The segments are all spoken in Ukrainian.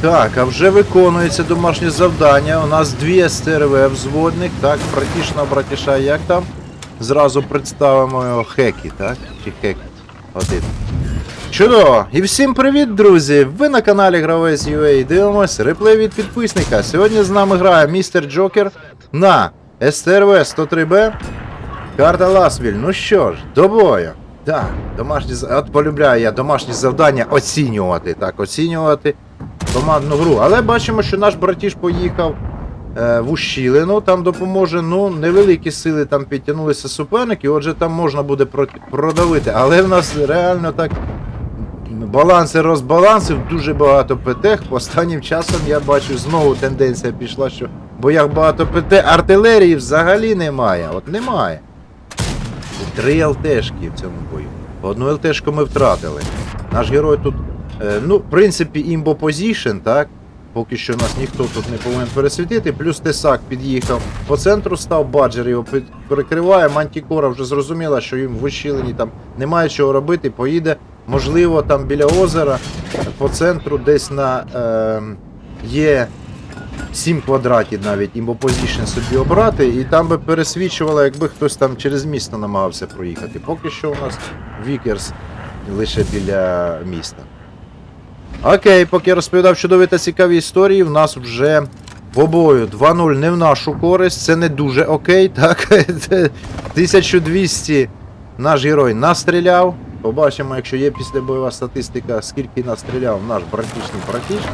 Так, а вже виконується домашнє завдання. У нас дві СТРВ взводник, так, братішна братіша, як там? Зразу представимо його Хекі, так? Чи Хекі? Один. Чудово! І всім привіт, друзі! Ви на каналі Гравець UA дивимось реплей від підписника. Сьогодні з нами грає містер Джокер на СТРВ 103Б. Карта Ласвіль. Ну що ж, до бою. Так, домашні От полюбляю я домашні завдання оцінювати. Так, оцінювати командну гру. Але бачимо, що наш братіш поїхав е, в Ущілину, там допоможе, ну, невеликі сили там підтягнулися суперники, отже, там можна буде продавити. Але в нас реально так баланси розбалансив, дуже багато ПТ. Останнім часом я бачу знову тенденція пішла, що в боях багато ПТ, артилерії взагалі немає. От немає. Три ЛТшки в цьому бою. Одну ЛТшку ми втратили. Наш герой тут, ну, в принципі, імбо позішн, так? Поки що нас ніхто тут не повинен пересвітити. Плюс Тесак під'їхав по центру, став баджер його перекриває. Мантікора вже зрозуміла, що їм в ущіленні там немає чого робити. Поїде, можливо, там біля озера, по центру, десь на е, є 7 квадратів навіть імбопозішн собі обрати, і там би пересвічувало, якби хтось там через місто намагався проїхати. Поки що у нас Вікерс лише біля міста. Окей, поки я розповідав чудові та цікаві історії, в нас вже по бою 2-0 не в нашу користь, це не дуже окей, так? 1200 наш герой настріляв. Побачимо, якщо є післябойова статистика, скільки настріляв наш братішний братіш.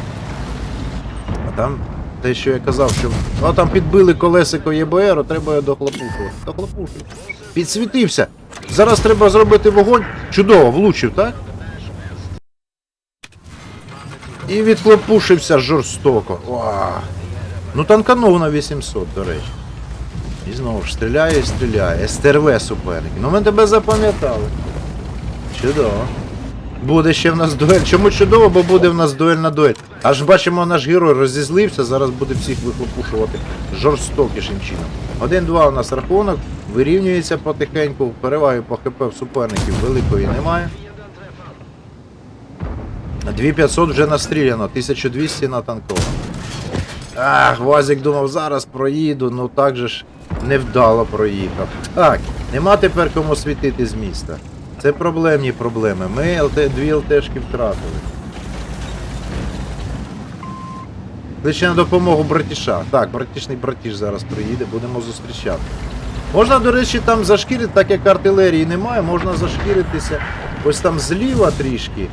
А там те, що я казав, що ну, там підбили колесико ЄБР, треба його дохлопушувати. Дохлопушувати. Підсвітився. Зараз треба зробити вогонь. Чудово, влучив, так? І відхлопушився жорстоко. Уа. Ну танканув на 800, до речі. І знову ж стріляє і стріляє. СТРВ суперник. Ну ми тебе запам'ятали. Чудово. Буде ще в нас дуель. Чому чудово, бо буде в нас дуель на дуель. Аж бачимо, наш герой розізлився, зараз буде всіх вихлопушувати жорстокішим чином. 1-2 у нас рахунок, вирівнюється потихеньку, переваги по ХП суперників великої немає. 2500 вже настріляно, 1200 натанковано. Ах, Вазик думав, зараз проїду, ну так же ж невдало проїхав. Так, нема тепер кому світити з міста. Це проблемні проблеми. Ми ЛТ, дві ЛТшки втратили. Кличе на допомогу братіша. Так, братішний братіш зараз приїде, будемо зустрічати. Можна, до речі, там зашкірити, так як артилерії немає, можна зашкіритися ось там зліва трішки.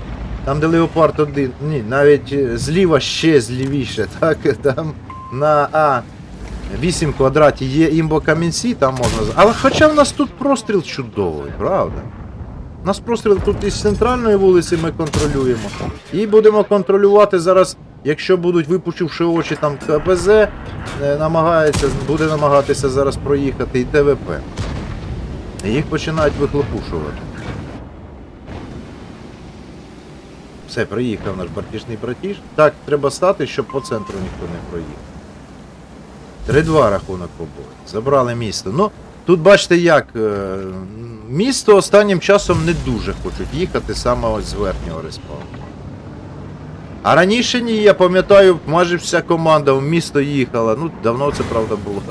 Там, де Леопард 1, ні, навіть е, зліва ще злівіше, так, там на А 8 квадраті є імбо камінці, там можна. Але хоча в нас тут простріл чудовий, правда? У нас простріл тут із центральної вулиці ми контролюємо. І будемо контролювати зараз, якщо будуть випучивши очі там КПЗ, е, намагається, буде намагатися зараз проїхати і ТВП. Їх починають вихлопушувати. Все, приїхав наш братішний братіш. Так, треба стати, щоб по центру ніхто не проїхав. 3-2 рахунок побою. Забрали місто. Ну, тут бачите як. е, Місто останнім часом не дуже хочуть їхати саме ось з верхнього респауну. А раніше ні, я пам'ятаю, майже вся команда в місто їхала. Ну, давно це правда було.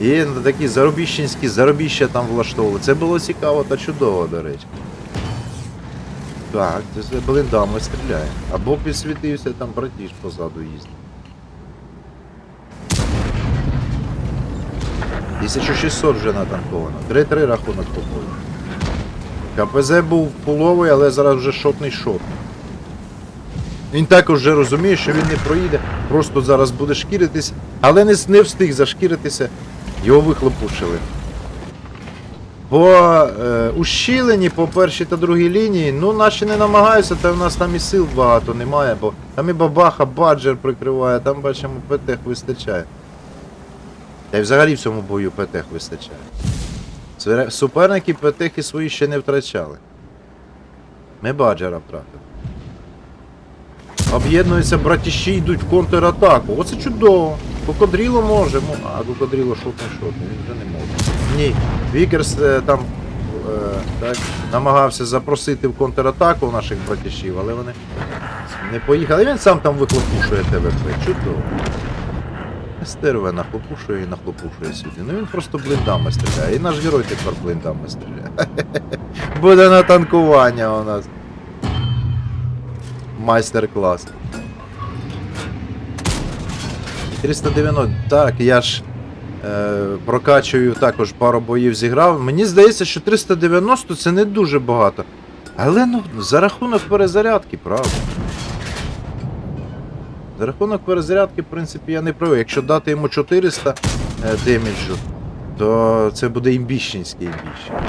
І такі заробіщенські заробіща там влаштовували. Це було цікаво та чудово, до речі. Так, це блиндами стріляє. Або підсвітився, там братіж позаду їздить. 1600 вже натанковано. 3-3 рахунок по бою. КПЗ був пуловий, але зараз вже шотний шот. Він також вже розуміє, що він не проїде, просто зараз буде шкіритись, але не встиг зашкіритися, його вихлопушили. По е, ущілені, по першій та другій лінії, ну наші не намагаються, та в нас там і сил багато немає, бо там і бабаха, баджер прикриває, там бачимо ПТХ вистачає. Та й взагалі в цьому бою ПТХ вистачає. Суперники ПТХи свої ще не втрачали. Ми баджера втратили. Об'єднуються братіші, йдуть в контратаку. Оце чудово. Кокодріло можемо. а кокодріло шот не шот, він вже не може. Ні. Вікерс е, там е, так, намагався запросити в контратаку наших братішів, але вони Не поїхали. Він сам там вихлопушує ТВП. Чудово. СТРВ нахлопушує і нахлопушує сюди. Ну він просто блиндами стріляє. І наш герой тепер блиндами стріляє. Буде на танкування у нас. Майстер-клас. 390. Так, я ж прокачую також пару боїв зіграв. Мені здається, що 390 це не дуже багато. Але ну, за рахунок перезарядки, правда. За рахунок перезарядки, в принципі, я не правий. Якщо дати йому 400 е, деміджу, то це буде імбіщенський імбіщ.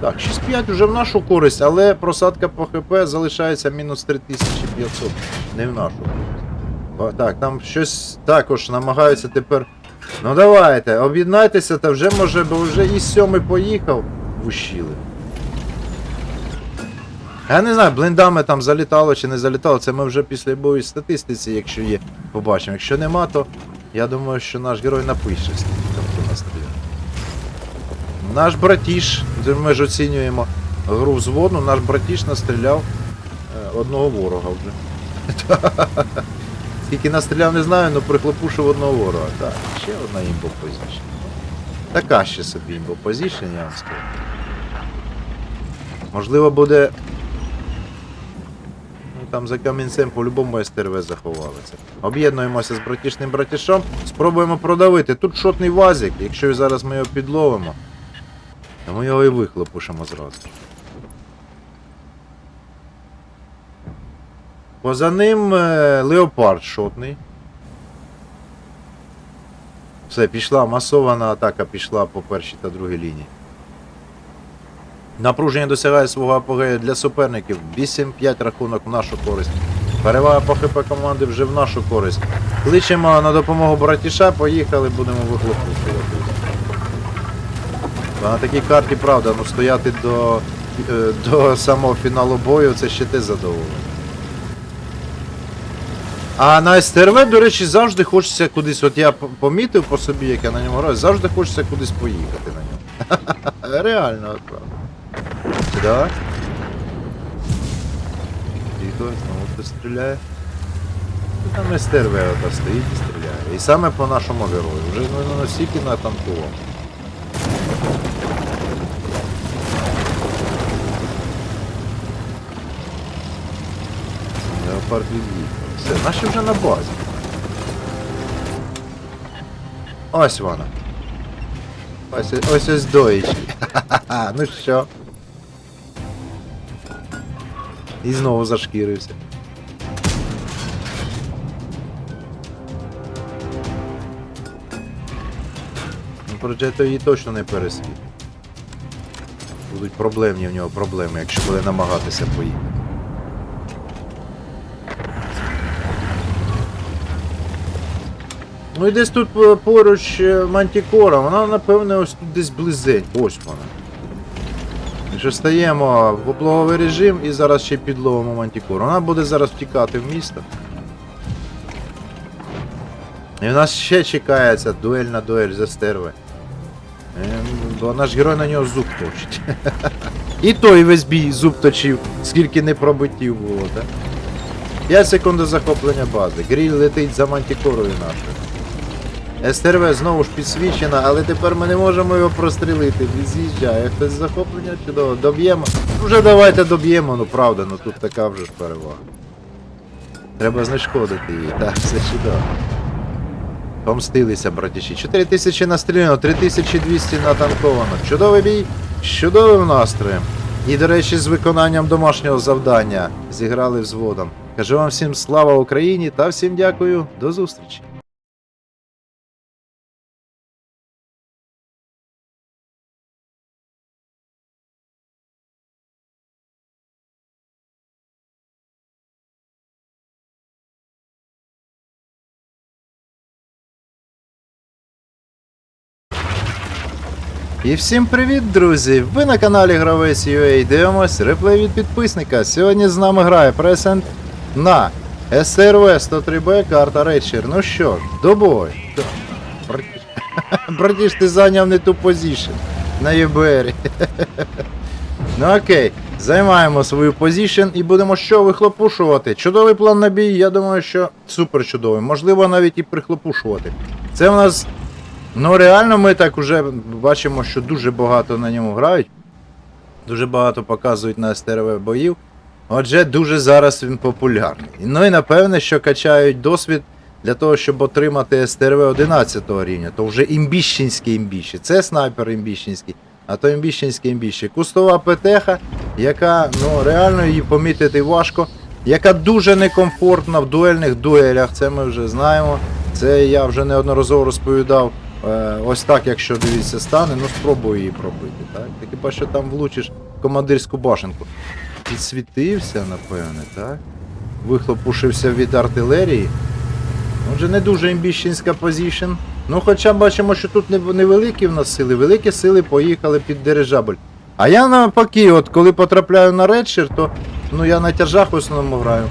Так, 6-5 вже в нашу користь, але просадка по ХП залишається мінус 3500. Не в нашу користь. Так, там щось також намагаються тепер. Ну давайте, об'єднайтеся, та вже може, бо вже і сьомий поїхав в ущіли. Я не знаю, блиндами там залітало чи не залітало, це ми вже після бою статистиці, якщо є, побачимо. Якщо нема, то я думаю, що наш герой напише, хто настріляв. Наш братіш, ми ж оцінюємо гру взводну, наш братіш настріляв е, одного ворога вже. Скільки настріляв, не знаю, але прихлопушив одного ворога. Так, ще одна імбо позішн. Така ще собі імбо позішн, я вам скажу. Можливо, буде. Ну там за камінцем по-любому СТРВ заховалися. Об'єднуємося з братішним братішом, спробуємо продавити. Тут шотний вазик, якщо зараз ми його підловимо, то ми його і вихлопушимо зразу. Поза ним е, леопард шотний. Все, пішла масована атака, пішла по першій та другій лінії. Напруження досягає свого апогею для суперників. 8-5 рахунок в нашу користь. Перевага по ХП команди вже в нашу користь. Кличемо на допомогу братіша, поїхали, будемо вихлопушувати. На такій карті, правда, ну стояти до, е, до самого фіналу бою це ще те задоволення. А на СТРВ, до речі, завжди хочеться кудись. От я помітив по собі, як я на ньому граю, завжди хочеться кудись поїхати на ньому. Реально, правда. Да? Тихо, знову хтось стріляє. Ну, Там СТРВ ота стоїть і стріляє. І саме по нашому герою. Вже ну, настільки натанкував. Леопард від'їхав. Все, наші вже на базі. Ось вона. Ось ось ось доїчки. Ха-ха-ха. Ну що? І знову зашкірився. Ну, Проджето її точно не пересвіт. Будуть проблемні в нього проблеми, якщо буде намагатися поїхати. Ну і десь тут е, поруч е, мантікора, вона напевне ось тут десь близенько. Ось вона. Якщо стаємо в облоговий режим і зараз ще підловимо мантікору. Вона буде зараз втікати в місто. І в нас ще чекається дуель на дуель за стерви. Ем, Бо наш герой на нього зуб точить. І той весь бій зуб точив, скільки не пробиттів було, так? 5 секунд до захоплення бази. Гріль летить за мантікорою нашою. СТРВ знову ж підсвічена, але тепер ми не можемо його прострілити. Він з'їжджає. Хтось захоплення чудово. Доб'ємо. Вже давайте доб'ємо, ну правда, ну тут така вже ж перевага. Треба знешкодити її. Так, все чудово. Помстилися, братіші. 4000 настріляно, 3200 натанковано. Чудовий бій, з чудовим настроєм. І, до речі, з виконанням домашнього завдання зіграли взводом. Кажу вам всім слава Україні та всім дякую. До зустрічі. І всім привіт, друзі! Ви на каналі Гравець UA дивимось реплей від підписника. Сьогодні з нами грає Пресент на СРВ 103Б карта Рейдшир. Ну що ж, до бою. Братіш, ти зайняв не ту позицію на ЄБРі. Ну окей. Займаємо свою позицію і будемо що вихлопушувати. Чудовий план на бій, я думаю, що супер чудовий. Можливо, навіть і прихлопушувати. Це в нас. Ну, реально, ми так уже бачимо, що дуже багато на ньому грають. Дуже багато показують на СТРВ боїв. Отже, дуже зараз він популярний. Ну і напевне, що качають досвід для того, щоб отримати СТРВ 11 рівня, то вже імбіщенський імбіще. Це снайпер імбіщенський, а то імбіщенський імбіще. Кустова ПТХ, яка ну реально її помітити важко, яка дуже некомфортна в дуельних дуелях, це ми вже знаємо. Це я вже неодноразово розповідав. Е, ось так, якщо дивіться, стане, ну спробуй її пробити. Так? Ти хіба що там влучиш командирську башенку. Підсвітився, напевне, так? Вихлопушився від артилерії. Отже, не дуже імбіщенська позішн. Ну, хоча бачимо, що тут невеликі в нас сили, великі сили поїхали під дирижабль. А я навпаки, от коли потрапляю на редшир, то ну я на тяжах в основному граю.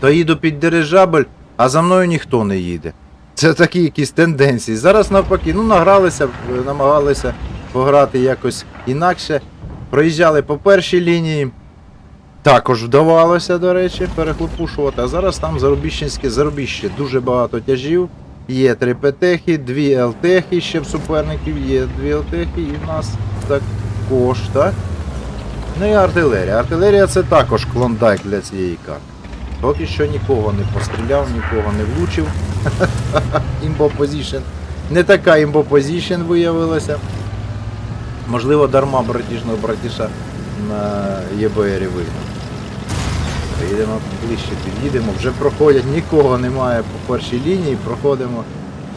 То їду під дирижабль, а за мною ніхто не їде. Це такі якісь тенденції. Зараз навпаки, ну награлися, е, намагалися пограти якось інакше. Проїжджали по першій лінії. Також вдавалося, до речі, перехлопушувати. А зараз там зарубіщенське зарубіще. Дуже багато тяжів. Є три ПТХи, дві ЛТХи ще в суперників, є дві ЛТХи і в нас також, так? Ну і артилерія. Артилерія це також клондайк для цієї карти. Поки що нікого не постріляв, нікого не влучив. Імбо позішн. Не така імбо позішн виявилася. Можливо, дарма братіжного братіша на ЄБРі вигнав. Поїдемо ближче, під'їдемо. Вже проходять, нікого немає по першій лінії. Проходимо.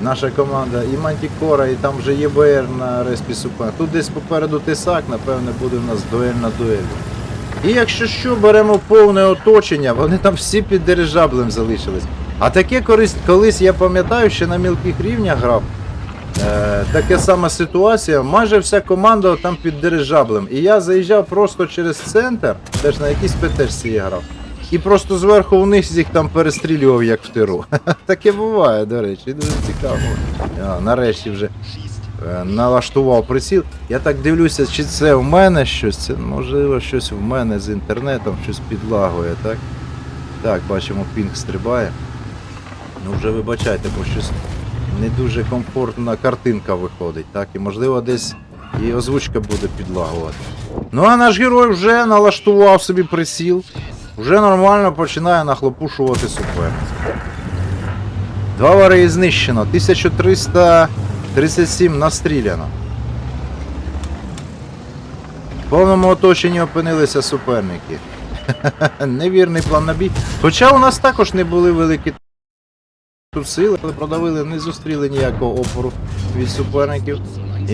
Наша команда і Мантікора, і там вже ЄБР на респі Супер. Тут десь попереду Тисак, напевне, буде в нас дуель на дуелі. І якщо що, беремо повне оточення, вони там всі під дирижаблем залишились. А таке колись, колись я пам'ятаю, що на мілких рівнях грав. Е, така сама ситуація, майже вся команда там під дирижаблем. І я заїжджав просто через центр, теж на якійсь ПТшці я грав. І просто зверху вниз їх там перестрілював, як в тиру. Таке буває, до речі, дуже цікаво. А, нарешті вже налаштував приціл. Я так дивлюся, чи це в мене щось, це можливо щось в мене з інтернетом, щось підлагує, так? Так, бачимо, пінг стрибає. Ну вже вибачайте, бо щось не дуже комфортна картинка виходить, так? І можливо десь і озвучка буде підлагувати. Ну а наш герой вже налаштував собі приціл, вже нормально починає нахлопушувати супер. Два вари знищено, 1337 настріляно. В повному оточенні опинилися суперники. Невірний план на бій. Хоча у нас також не були великі тут сили, але продавили, не зустріли ніякого опору від суперників. І,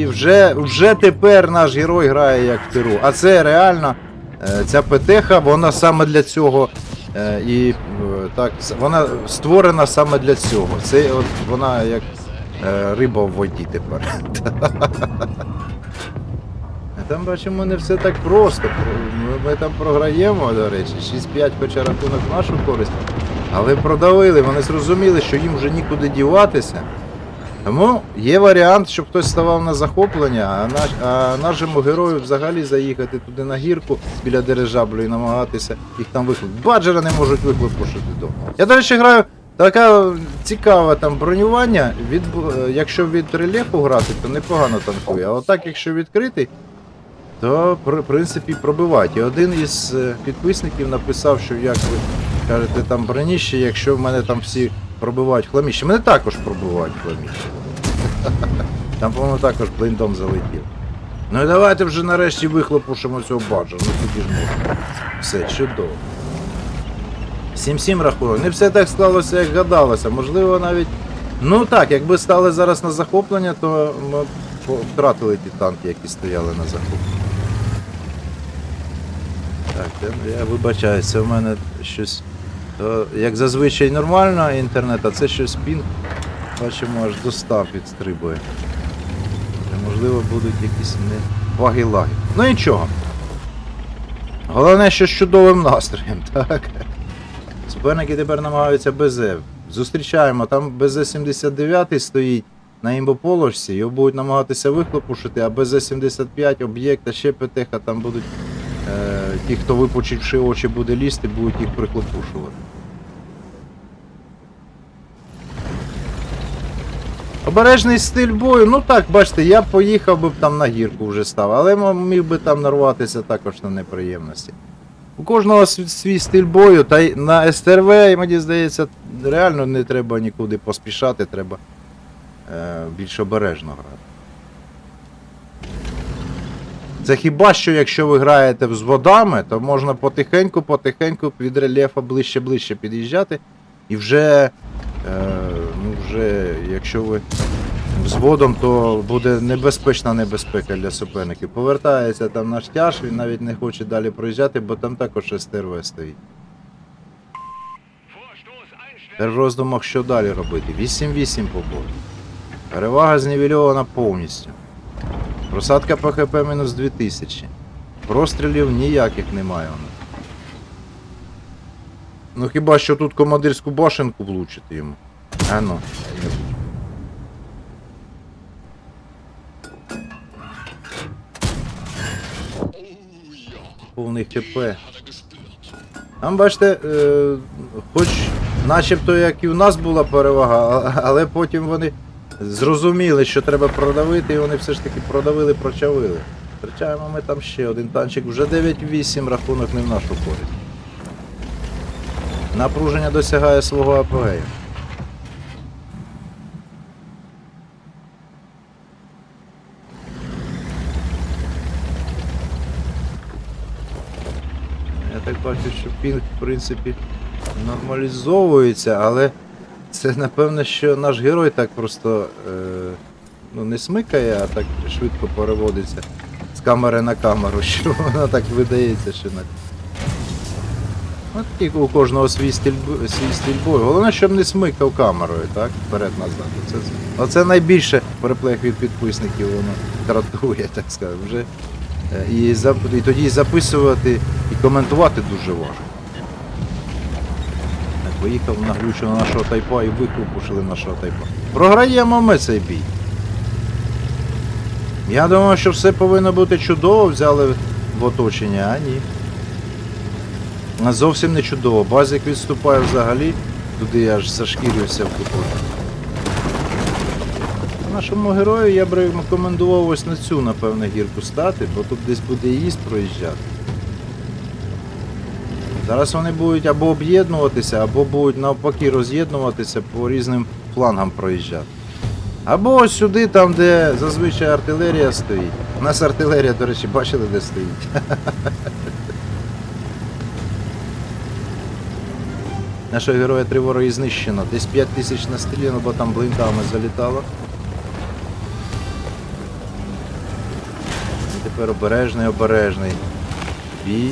і вже, вже тепер наш герой грає як в тиру. А це реально е, ця ПТХ, вона саме для цього. е, І е, так, вона створена саме для цього. Це от вона як риба в воді тепер. Там бачимо не все так просто. Ми, ми там програємо, до речі, 6-5, хоча рахунок нашу користь. Але продавили, вони зрозуміли, що їм вже нікуди діватися. Тому є варіант, щоб хтось ставав на захоплення, а, наш, а нашому герою взагалі заїхати туди на гірку біля дирижаблю і намагатися їх там викликати. Баджера не можуть викликати вдома. Я, до речі, граю така цікаве там бронювання. Від, е, якщо від рельєфу грати, то непогано танкує. А отак, якщо відкритий, то в принципі пробивають. І один із е, підписників написав, що як ви кажете там броніще, якщо в мене там всі пробивають хламіще. Мене також пробивають хламіще. Там, по-моєму, також блиндом залетів. Ну і давайте вже нарешті вихлопушимо цього баджа. Ну тоді ж можна. Все, чудово. 7-7 рахунок. Не все так склалося, як гадалося. Можливо, навіть. Ну так, якби стали зараз на захоплення, то ми б втратили ті танки, які стояли на захопленні. Так, я вибачаюсь, це в мене щось. То, як зазвичай нормально інтернет, а це щось пінг. Бачимо, аж до 100 підстрибує. Це, можливо, будуть якісь не ваги-лаги. Ну нічого. Головне, що з чудовим настроєм, так? Суперники тепер намагаються БЗ. Зустрічаємо, там БЗ-79 стоїть. на імбоположці, його будуть намагатися вихлопушити, а без З-75 об'єкта ще ПТХ там будуть. Е, ті, хто випучивши очі буде лізти, будуть їх прихлопушувати. Обережний стиль бою, ну так, бачите, я поїхав би там на гірку вже став, але міг би там нарватися також на неприємності. У кожного свій стиль бою, та й на СТРВ, мені здається, реально не треба нікуди поспішати, треба е, більш обережно грати. Це хіба що якщо ви граєте з водами, то можна потихеньку-потихеньку від рельєфа ближче-ближче під'їжджати. І вже, е, ну вже, якщо ви з водом, то буде небезпечна небезпека для суперників. Повертається там наш тяж, він навіть не хоче далі проїжджати, бо там також СТРВ стоїть. Тепер в роздумах, що далі робити. 8-8 по бою. Перевага знівельована повністю. Просадка ПХП мінус 2000. Прострілів ніяких немає у нас. Ну хіба що тут командирську башенку влучити йому. А ну. Повний ХП. Там бачите, е, хоч начебто як і в нас була перевага, але потім вони зрозуміли, що треба продавити, і вони все ж таки продавили, прочавили. Втрачаємо ми там ще один танчик, вже 9-8 рахунок не в нашу користь. Напруження досягає свого апогею. Я так бачу, що пінг, в принципі, нормалізовується, але це напевно, що наш герой так просто е, ну, не смикає, а так швидко переводиться з камери на камеру, що вона так видається, що на. От у кожного свій стиль, свій стиль бою. Головне, щоб не смикав камерою, так? Вперед-назад. Оце, оце найбільше переплег від підписників воно дратує, так сказати. Вже, і, і тоді записувати і коментувати дуже важко. Так, Поїхав наглючив на нашого тайпа і викупушили нашого тайпа. Програємо ми цей бій. Я думав, що все повинно бути чудово, взяли в оточення, а ні. Зовсім не чудово. Базик відступає взагалі, туди я аж зашкірювався в куток. Нашому герою я б рекомендував ось на цю, напевно, гірку стати, бо тут десь буде їзд проїжджати. Зараз вони будуть або об'єднуватися, або будуть навпаки роз'єднуватися по різним флангам проїжджати. Або ось сюди, там, де зазвичай артилерія стоїть. У нас артилерія, до речі, бачили, де стоїть. Нашого героя три вороги знищено. Десь 5 тисяч настріляно, бо там блинками залітало. Тепер обережний, обережний. Бій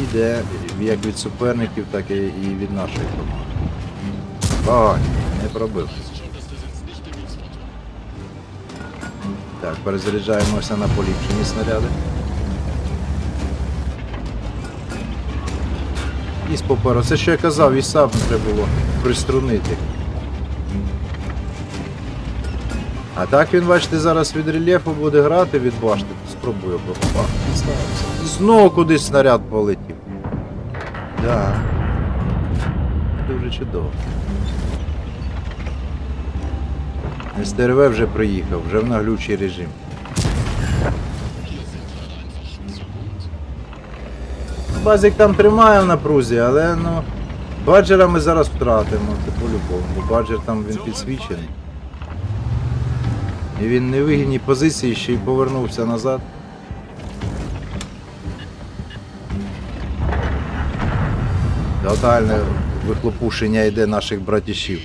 як від суперників, так і і від нашої команди. Ой, не пробив. Так, перезаряджаємося на поліпшені снаряди. Вісь поперу. Це що я казав, віса треба було приструнити. А так він, бачите, зараз від рельєфу буде грати від башти. Спробую попа. І знову кудись снаряд полетів. Да. Дуже чудово. СТРВ вже приїхав, вже в наглючий режим. Базик там тримає в напрузі, але ну. Баджера ми зараз втратимо, це по-любому, бо баджер там він підсвічений. І він не вигідній позиції ще й повернувся назад. Тотальне вихлопушення йде наших братішів.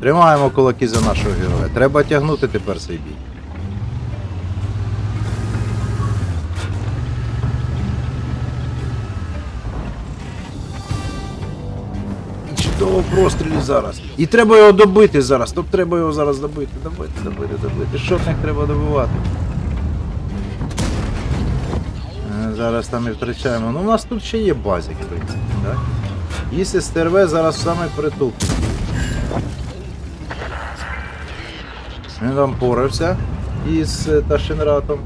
Тримаємо кулаки за нашого героя. Треба тягнути тепер цей бій. Чудово прострілі зараз. І треба його добити зараз. Тобто треба його зараз добити, добити, добити, добити. Шотних треба добивати. Е, Зараз там і втрачаємо. Ну у нас тут ще є базик, в принципі, так? Є СТРВ зараз саме притул. Він там порався із е, Ташенратом.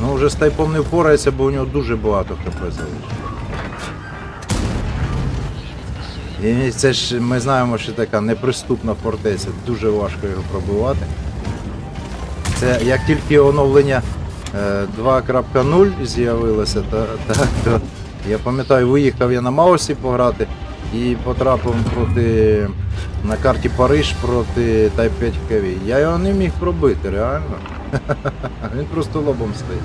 Ну, вже з тайпом не впорається, бо у нього дуже багато хп залишилось. І це ж ми знаємо, що така неприступна фортеця, дуже важко його пробивати. Це як тільки оновлення е, 2.0 з'явилося, то, то, то я пам'ятаю, виїхав я на Маусі пограти і потрапив проти на карті Париж проти Type 5 Heavy. Я його не міг пробити, реально. Він просто лобом стоїть.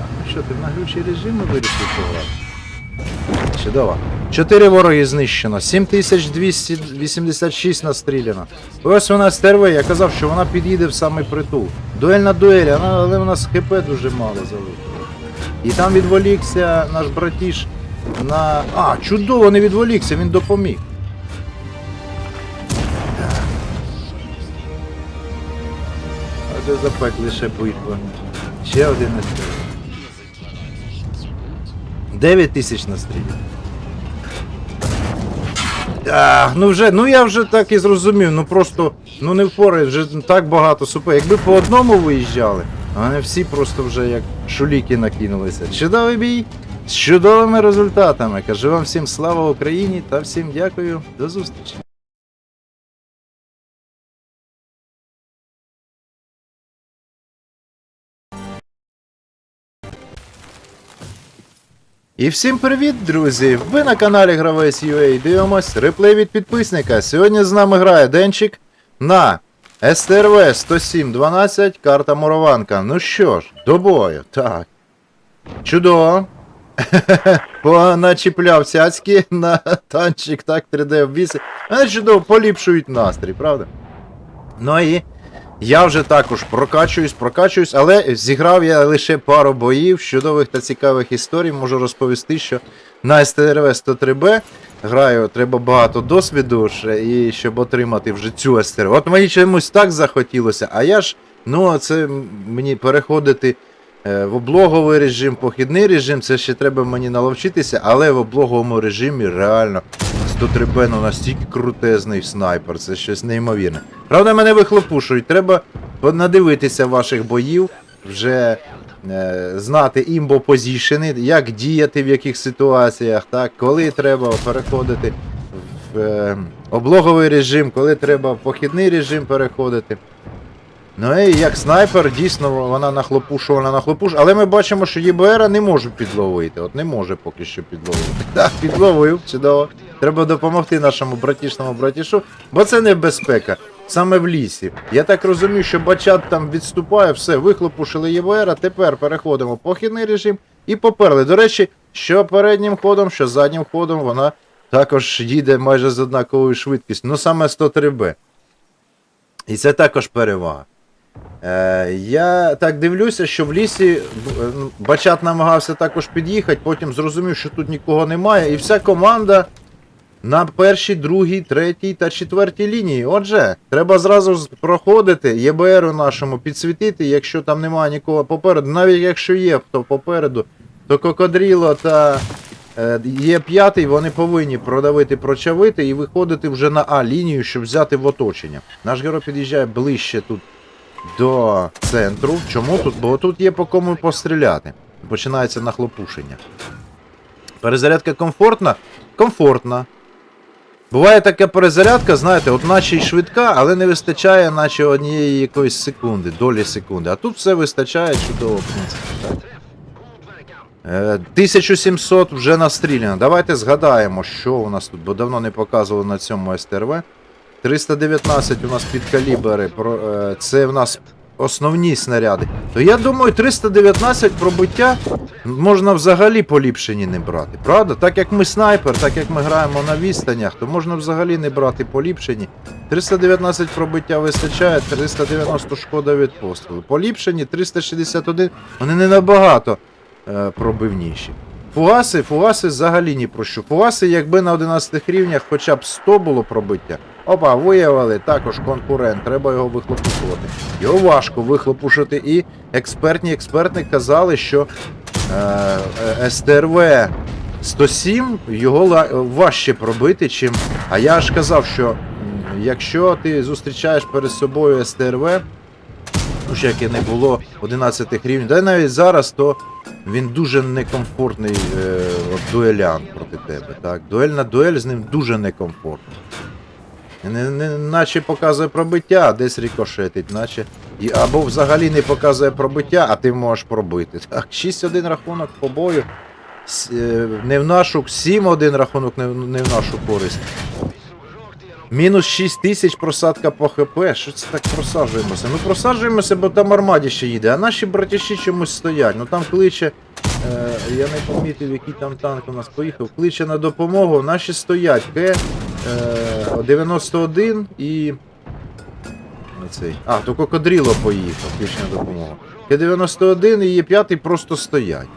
Ну що, ти в наглючий режим вирішив пограти? Чудово. Чотири вороги знищено, 7286 настріляно. Ось вона стерве, я казав, що вона під'їде в самий притул. Дуель на але в нас хп дуже мало залишилось. І там відволікся наш братіш на. А, чудово, не відволікся, він допоміг. А де запекли ще битва. Ще один настріл. 9 тисяч настрілів. А, ну вже, ну я вже так і зрозумів, ну просто, ну не впорай, вже так багато супер. Якби по одному виїжджали, а не всі просто вже як шуліки накинулися. Чудовий бій з чудовими результатами. Кажу вам всім слава Україні та всім дякую. До зустрічі. І всім привіт, друзі! Ви на каналі Гравець UA дивимось реплей від підписника. Сьогодні з нами грає Денчик на СТРВ 10712, карта Мурованка. Ну що ж, до бою. Так. Чудово. Поначіпляв цяцьки на танчик, так, 3D обвіси. Вони чудово поліпшують настрій, правда? Ну і я вже також прокачуюсь, прокачуюсь, але зіграв я лише пару боїв, чудових та цікавих історій. Можу розповісти, що на СТРВ 103Б граю, треба багато досвіду ще, і щоб отримати вже цю СТРВ. От мені чомусь так захотілося, а я ж, ну, це мені переходити е, в облоговий режим, похідний режим, це ще треба мені наловчитися, але в облоговому режимі реально 103Б ну настільки крутезний снайпер, це щось неймовірне. Правда, мене вихлопушують, треба надивитися ваших боїв, вже е, знати імбо позішени, як діяти в яких ситуаціях, так, коли треба переходити в е, облоговий режим, коли треба в похідний режим переходити. Ну і як снайпер, дійсно вона нахлопушувана нахлопуш, але ми бачимо, що ЄБР не може підловити. От не може поки що підловити. Так, підловив, чудово. Треба допомогти нашому братішному братішу, бо це небезпека. Саме в лісі. Я так розумію, що бачат там відступає, все, вихлопушили ЄБР, а тепер переходимо в похідний режим і поперли. До речі, що переднім ходом, що заднім ходом вона також їде майже з однаковою швидкістю. Ну саме 103Б. І це також перевага. Е, я так дивлюся, що в лісі е, ну, Бачат намагався також під'їхати, потім зрозумів, що тут нікого немає, і вся команда на першій, другій, третій та четвертій лінії. Отже, треба зразу проходити ЄБРу нашому підсвітити, якщо там немає нікого попереду, навіть якщо є хто попереду, то Кокодріло та е, є п'ятий, вони повинні продавити, прочавити і виходити вже на А лінію, щоб взяти в оточення. Наш герой під'їжджає ближче тут до центру. Чому тут? Бо тут є по кому постріляти. Починається нахлопушення. Перезарядка комфортна? Комфортна. Буває така перезарядка, знаєте, от наче й швидка, але не вистачає, наче однієї якоїсь секунди, долі секунди. А тут все вистачає чудово, в принципі. Так. Е, 1700 вже настріляно. Давайте згадаємо, що у нас тут, бо давно не показували на цьому СТРВ. 319 у нас підкалібери, про- е, це в нас основні снаряди. То я думаю, 319 пробиття можна взагалі поліпшені не брати. Правда? Так як ми снайпер, так як ми граємо на відстанях, то можна взагалі не брати поліпшені. 319 пробиття вистачає, 390 шкода від пострілу. Поліпшені 361, вони не набагато е, пробивніші. Фугаси, фугаси взагалі ні про що. Фугаси, якби на 11 рівнях хоча б 100 було пробиття. Опа, виявили також конкурент, треба його вихлопушувати. Його важко вихлопушити. І експертні експерти казали, що е, е, СТРВ 107 його важче пробити, чим. А я ж казав, що якщо ти зустрічаєш перед собою СТРВ, ну ще яке не було 11 рівень, да навіть зараз, то він дуже некомфортний е, дуелян проти тебе. Так? Дуель на дуель з ним дуже некомфортно. Не, не, наче показує пробиття, а десь рикошетить, наче. І, або взагалі не показує пробиття, а ти можеш пробити. Так, 6-1 рахунок по бою. С- е, Не в нашу, 7-1 рахунок не, не в нашу користь. Мінус 6 тисяч просадка по ХП. Що це так просаджуємося? Ну просаджуємося, бо там армаді ще їде, а наші братіші чомусь стоять. Ну там кличе. Е, я не помітив, який там танк у нас поїхав. Кличе на допомогу, наші стоять. К е, 91 і. Оцей. А, то Кокодріло поїхав, кличе на допомогу. К-91 і є 5 просто стоять.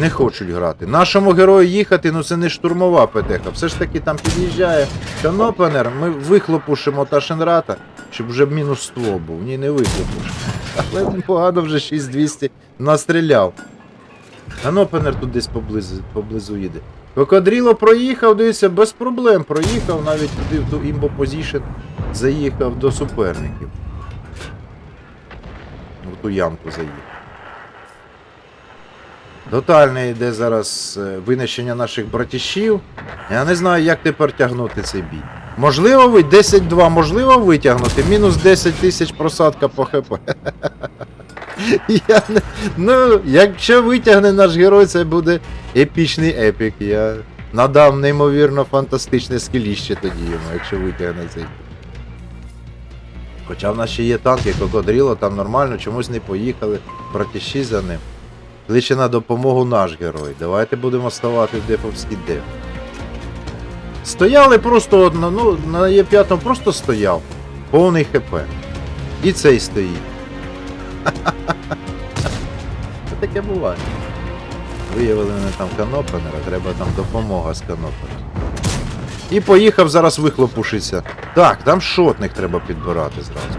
Не хочуть грати. Нашому герою їхати, ну це не штурмова ПТХ. Все ж таки там під'їжджає канопенер, ми вихлопушимо Ташенрата, щоб вже мінус 100 був. Ні, не вихлопушимо. Але він погано вже 6200 настріляв. Канопенер тут десь поблизу, поблизу їде. Кокодріло проїхав, дивіться, без проблем проїхав, навіть туди в ту імбо позішн заїхав до суперників. В ту ямку заїхав. Тотальне йде зараз е, винищення наших братішів. Я не знаю, як тепер тягнути цей бій. Можливо, ви 10-2, можливо витягнути. Мінус 10 тисяч просадка по ХП. Я не... Ну, якщо витягне наш герой, це буде епічний епік. Я надам неймовірно фантастичне скеліще тоді йому, якщо витягне цей. Хоча в нас ще є танки, кокодріло, там нормально, чомусь не поїхали, братіші за ним. Кличе на допомогу наш герой. Давайте будемо ставати в деповський деф. Стояли просто одно, ну, на Є5 просто стояв. Повний ХП. І цей стоїть. Це таке буває. Виявили мене там канопенера, треба там допомога з канопенера. І поїхав зараз вихлопушиться. Так, там шотних треба підбирати зразу.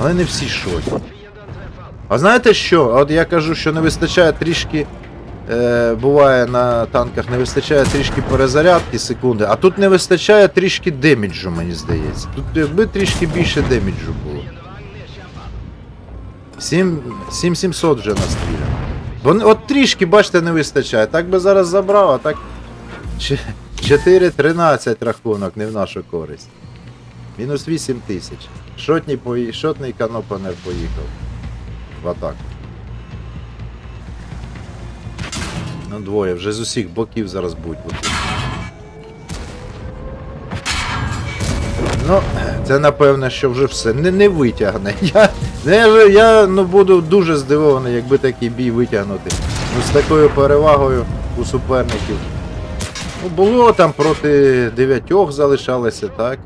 Але не всі шотні. А знаєте що? От я кажу, що не вистачає трішки. Е, буває на танках не вистачає трішки перезарядки секунди, а тут не вистачає трішки деміджу, мені здається. Тут якби трішки більше деміджу було. 7700 вже настріляно. Бо от трішки, бачите, не вистачає. Так би зараз забрав, а так. 4-13 рахунок, не в нашу користь. Мінус 8 тисяч. Шотний. Шотний канопанер поїхав в атаку. Ну, двоє, вже з усіх боків зараз будуть. Ну, це напевне, що вже все не, не витягне. Я, я, же- я ну, буду дуже здивований, якби такий бій витягнути. Ну, з такою перевагою у суперників. Ну, було там проти дев'ятьох залишалося, так?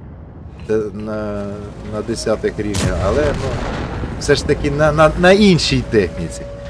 На, на десятих рівнях, але ну, все ж таки на, на, на іншій техніці.